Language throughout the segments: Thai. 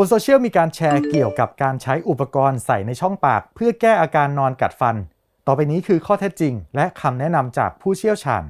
บนโซเชียลมีการแชร์เกี่ยวกับการใช้อุปกรณ์ใส่ในช่องปาก เพื่อแก้อาการนอนกัดฟัน ต่อไปนี้คือข้อเท็จจริง และคำแนะนำจากผู้เชี่ยวชาญ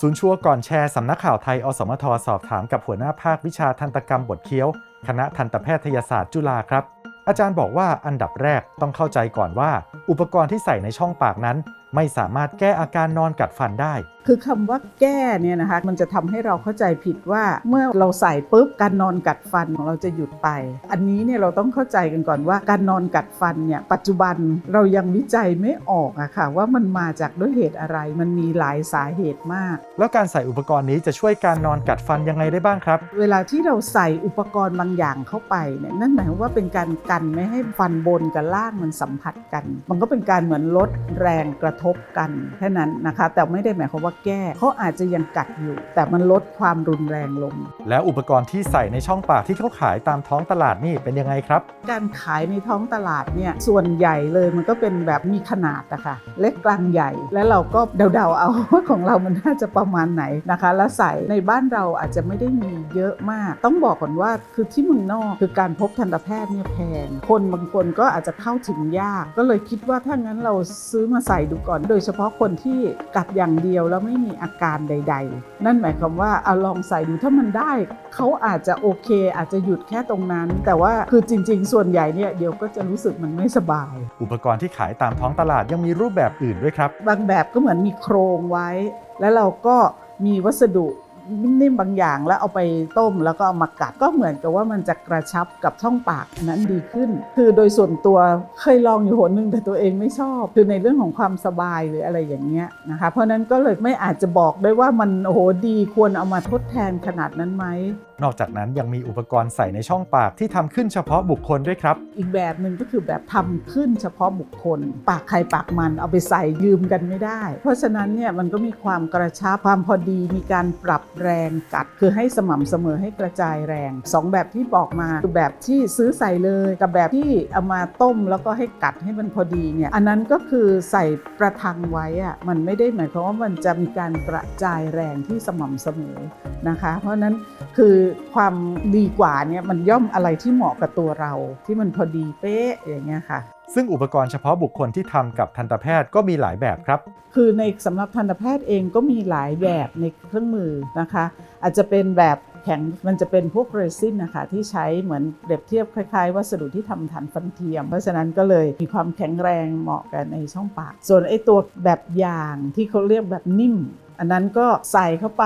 ศูนย์ชัวร์ก่อนแชร์สำนักข่าวไทย อสมทสอบถามกับหัวหน้าภาควิชาทันตกรรมบทเคี้ยว คณะทันตแพทยศาสตร์จุฬาครับ อาจารย์บอกว่าอันดับแรกต้องเข้าใจก่อนว่า อุปกรณ์ที่ใส่ในช่องปากนั้นไม่สามารถแก้อาการนอนกัดฟันได้ คือคำว่าแก้เนี่ยนะคะมันจะทำให้เราเข้าใจผิดว่าเมื่อเราใส่ปุ๊บการนอนกัดฟันของเราจะหยุดไป อันนี้เนี่ยเราต้องเข้าใจกันก่อนว่าการนอนกัดฟันเนี่ยปัจจุบันเรายังวิจัยไม่ออกอะค่ะว่ามันมาจากด้วยเหตุอะไรมันมีหลายสาเหตุมาก แล้วการใส่อุปกรณ์นี้จะช่วยการนอนกัดฟันยังไงได้บ้างครับ เวลาที่เราใส่อุปกรณ์บางอย่างเข้าไปเนี่ยนั่นหมายความว่าเป็นการกันไม่ให้ฟันบนกับล่างมันสัมผัสกัน มันก็เป็นการเหมือนลดแรงกระทบกันแค่นั้นนะคะ แต่ไม่ได้หมายความว่าแก้เขาอาจจะยังกัดอยู่ แต่มันลดความรุนแรงลง แล้วอุปกรณ์ที่ใส่ในช่องปากที่เขาขายตามท้องตลาดนี่เป็นยังไงครับ การขายในท้องตลาดเนี่ยส่วนใหญ่เลยมันก็เป็นแบบมีขนาดนะคะเล็กกลางใหญ่แล้วเราก็เดาๆเอาว่าของเรามันน่าจะประมาณไหนนะคะ แล้วใส่ในบ้านเราอาจจะไม่ได้มีเยอะมาก ต้องบอกก่อนว่าคือที่เมืองนอกคือการพบทันตแพทย์เนี่ยแพง คนบางคนก็อาจจะเข้าถึงยาก ก็เลยคิดว่าถ้างั้นเราซื้อมาใส่ดูก่อน โดยเฉพาะคนที่กัดอย่างเดียวแล้วไม่มีอาการใด ๆ นั่นหมายความว่าเอาลองใส่ดูถ้ามันได้ เขาอาจจะโอเค อาจจะหยุดแค่ตรงนั้น แต่ว่าคือจริง ๆ ส่วนใหญ่เนี่ยเดี๋ยวก็จะรู้สึกมันไม่สบาย อุปกรณ์ที่ขายตามท้องตลาดยังมีรูปแบบอื่นด้วยครับ บางแบบก็เหมือนมีโครงไว้ แล้วเราก็มีวัสดุ นิ่มๆบางอย่างแล้วเอาไปต้มแล้วก็เอามากัดก็เหมือนกับว่ามันจะกระชับกับช่องปากนั้นดีขึ้น คือโดยส่วนตัวเคยลองอยู่หนหนึ่งแต่ตัวเองไม่ชอบ คือในเรื่องของความสบายหรืออะไรอย่างเงี้ยนะคะเพราะฉะนั้นก็เลยไม่อาจจะบอกได้ว่ามันโอ้โหดีควรเอามาทดแทนขนาดนั้นไหมนอกจากนั้นยังมีอุปกรณ์ใส่ในช่องปากที่ทำขึ้นเฉพาะบุคคลด้วยครับ อีกแบบหนึ่งก็คือแบบทำขึ้นเฉพาะบุคคล ปากใครปากมันเอาไปใส่ยืมกันไม่ได้ เพราะฉะนั้นเนี่ยมันก็มีความกระชับความพอดีมีการปรับแรงกัด คือให้สม่ำเสมอให้กระจายแรงสองแบบที่บอกมาคือแบบที่ซื้อใส่เลยกับแบบที่เอามาต้มแล้วก็ให้กัดให้มันพอดีเนี่ยอันนั้นก็คือใส่ประทังไว้อะมันไม่ได้หมายความว่ามันจะมีการกระจายแรงที่สม่ำเสมอนะคะ เพราะฉะนั้นคือความดีกว่าเนี่ยมันย่อมอะไรที่เหมาะกับตัวเรา ที่มันพอดีเป๊ะอย่างเงี้ยค่ะ ซึ่งอุปกรณ์เฉพาะบุคคลที่ทำกับทันตแพทย์ก็มีหลายแบบครับ คือในสำหรับทันตแพทย์เองก็มีหลายแบบในเครื่องมือนะคะ อาจจะเป็นแบบแข็งมันจะเป็นพวกเรซินนะคะที่ใช้เหมือนเปรียบเทียบคล้ายๆ วัสดุที่ทำฐานฟันเทียม เพราะฉะนั้นก็เลยมีความแข็งแรงเหมาะกันในช่องปาก ส่วนไอ้ตัวแบบยางที่เขาเรียกแบบนิ่ม อันนั้นก็ใส่เข้าไป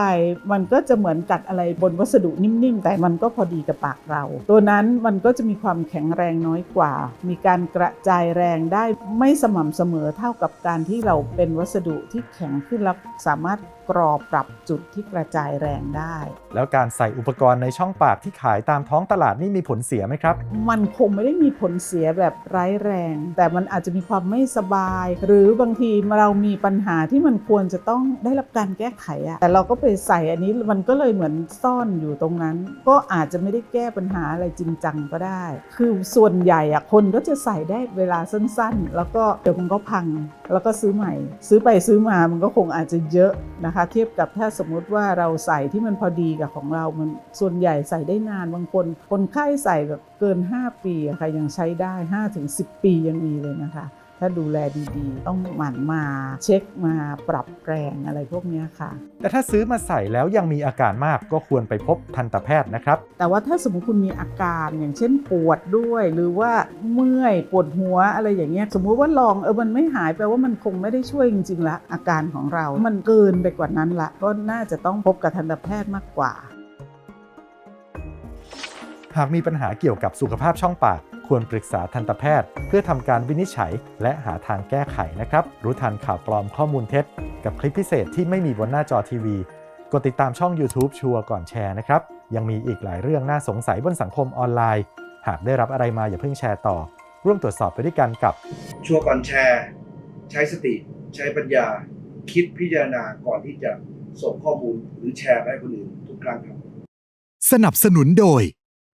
มันก็จะเหมือนกัดอะไรบนวัสดุนิ่มๆ แต่มันก็พอดีกับปากเรา ตัวนั้นมันก็จะมีความแข็งแรงน้อยกว่า มีการกระจายแรงได้ไม่สม่ำเสมอเท่ากับการที่เราเป็นวัสดุที่แข็งขึ้นแล้วสามารถกรอปรับจุดที่กระจายแรงได้ แล้วการใส่อุปกรณ์ในช่องปากที่ขายตามท้องตลาดนี่มีผลเสียไหมครับ มันคงไม่ได้มีผลเสียแบบร้ายแรง แต่มันอาจจะมีความไม่สบาย หรือบางทีเรามีปัญหาที่มันควรจะต้องได้รับการแก้ไขอะแต่เราก็ไปใส่อันนี้มันก็เลยเหมือนซ่อนอยู่ตรงนั้น ก็อาจจะไม่ได้แก้ปัญหาอะไรจริงจังก็ได้ คือส่วนใหญ่อะคนก็จะใส่ได้เวลาสั้นๆ แล้วก็เดี๋ยวมันก็พัง แล้วก็ซื้อใหม่ ซื้อไปซื้อมามันก็คงอาจจะเยอะนะคะ เทียบกับถ้าสมมุติว่าเราใส่ที่มันพอดีกับของเรา มันส่วนใหญ่ใส่ได้นานบางคน คนไข้ใส่แบบเกิน 5 ปีอะค่ะยังใช้ได้ 5-10 ปียังมีเลยนะคะ ถ้าดูแลดีๆ ต้องหมั่นมาเช็คมาปรับแปลงอะไรพวกเนี้ยค่ะ แต่ถ้าซื้อมาใส่แล้วยังมีอาการมากก็ควรไปพบทันตแพทย์นะครับ แต่ว่าถ้าสมมติคุณมีอาการอย่างเช่นปวดด้วย หรือว่าเมื่อยปวดหัวอะไรอย่างเงี้ยสมมุติว่าลองเออมันไม่หายแปลว่ามันคงไม่ได้ช่วยจริงๆละอาการของเรา มันเกินไปกว่านั้นละก็น่าจะต้องพบกับทันตแพทย์มากกว่า หากมีปัญหาเกี่ยวกับสุขภาพช่องปาก ควรปรึกษาทันตแพทย์ เพื่อทำการวินิจฉัย และหาทางแก้ไขนะครับ รู้ทันข่าวปลอมข้อมูลเท็จ กับคลิปพิเศษที่ไม่มีบนหน้าจอทีวี กดติดตามช่อง YouTube ชัวร์ก่อนแชร์นะครับ ยังมีอีกหลายเรื่องน่าสงสัยบนสังคมออนไลน์ หากได้รับอะไรมาอย่าเพิ่งแชร์ต่อ ร่วมตรวจสอบไปด้วยกันกับ ชัวร์ก่อนแชร์ ใช้สติ ใช้ปัญญา คิดพิจารณาก่อนที่จะส่งข้อมูลหรือแชร์ไปให้คนอื่นทุกครั้งครับ สนับสนุนโดย